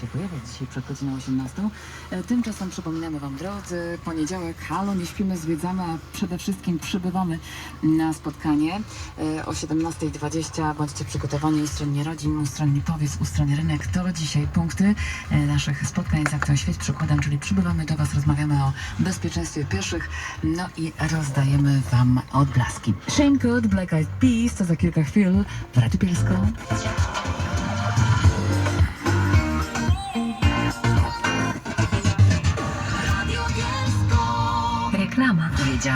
się pojawiać dzisiaj przed godziną 18. E, Tymczasem przypominamy Wam, drodzy, poniedziałek, halo, nie śpimy, zwiedzamy, a przede wszystkim przybywamy na spotkanie e, o 17.20. Bądźcie przygotowani ustronnie rodzin, ustronnie powiedz, ustronnie rynek. To dzisiaj punkty e, naszych spotkań z Aktem Świeć. Przykładem, czyli przybywamy do Was, rozmawiamy o bezpieczeństwie pieszych, no i rozdajemy Wam odblaski. Shane Code, Black Eyed Peas, to za kilka chwil w Radiu Bielsko.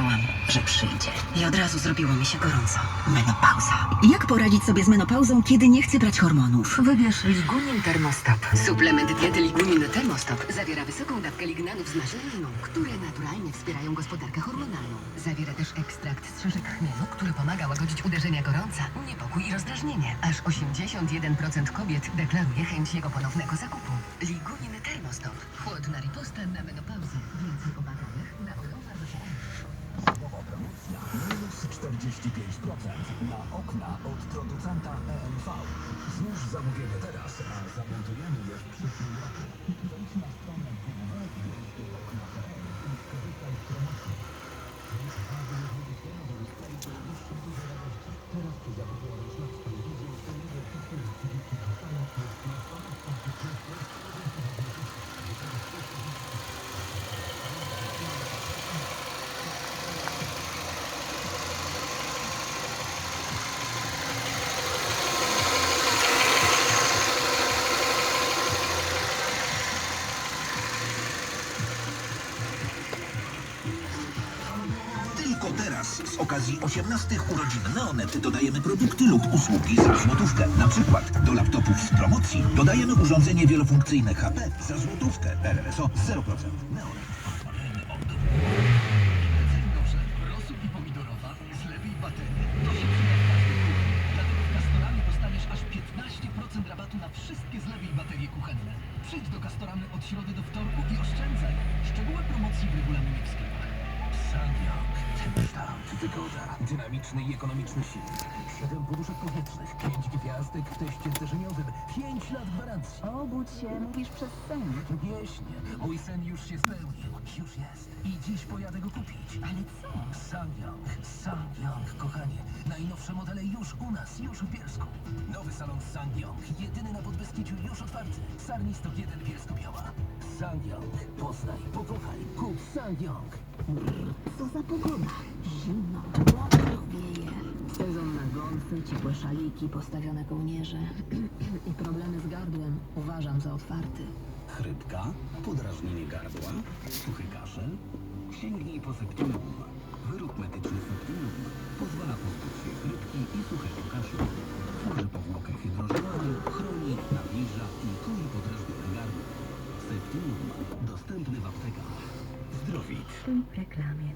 Wiedziałam, że przyjdzie. I od razu zrobiło mi się gorąco. Menopauza. Jak poradzić sobie z menopauzą, kiedy nie chcę brać hormonów? Wybierz Ligunin Termostop. Suplement diety Ligunin Termostop zawiera wysoką dawkę lignanów z lnu, które naturalnie wspierają gospodarkę hormonalną. Zawiera też ekstrakt z szyszek chmielu, który pomaga łagodzić uderzenia gorąca, niepokój i rozdrażnienie. Aż 81% kobiet deklaruje chęć jego ponownego zakupu. Ligunin Termostop. Chłodna riposta na menopauzę. Więcej o na oleowa.pl. Minus 45% na okna od producenta EMV. Złóż zamówienie teraz, a zamontujemy je w przyszłym roku. Tylko teraz z okazji 18 urodzin Neonet dodajemy produkty lub usługi za złotówkę. Na przykład do laptopów z promocji dodajemy urządzenie wielofunkcyjne HP za złotówkę. RRSO 0%. Neonet. Rosół i pomidorowa z lewej baterii. To się przyda w każdej kuchni. Dlatego w Castoramy dostaniesz aż 15% rabatu na wszystkie zlewy baterie kuchenne. Przyjdź do Castoramy od środy do wtorku i oszczędzaj. Szczegóły promocji w regulaminie. Sangyang, wygoda, dynamiczny i ekonomiczny silnik. 7 poduszek powietrznych, 5 gwiazdek w teście zderzeniowym, 5 lat gwarancji. Obudź się, mówisz przez sen. Pieśnie, mój sen już się spełnił. Już jest. I dziś pojadę go kupić. Ale co? Sangyang, Sangyang, kochanie. Najnowsze modele już u nas, już w Bielsku. Nowy salon Sangyang, jedyny na Podbeskidziu, już otwarty. Sarni 101 Bielsko-Biała. Sangyang, poznaj, pokochaj, kup Sangyang. Co za pogoda? Zimno, mokro wieje. Golfy, ciepłe szaliki, postawione kołnierze i problemy z gardłem uważam za otwarty. Chrypka, podrażnienie gardła, suchy kaszel. Sięgnij po Septimum. Wyrób medyczny Septimum pozwala pozbyć się chrypki i suchego kaszlu. Tworzy powłokę hydrożelową, chroni, nawilża i tuli podrażnione gardło. Septimum dostępny w aptekach. Zdrowit. W reklamie.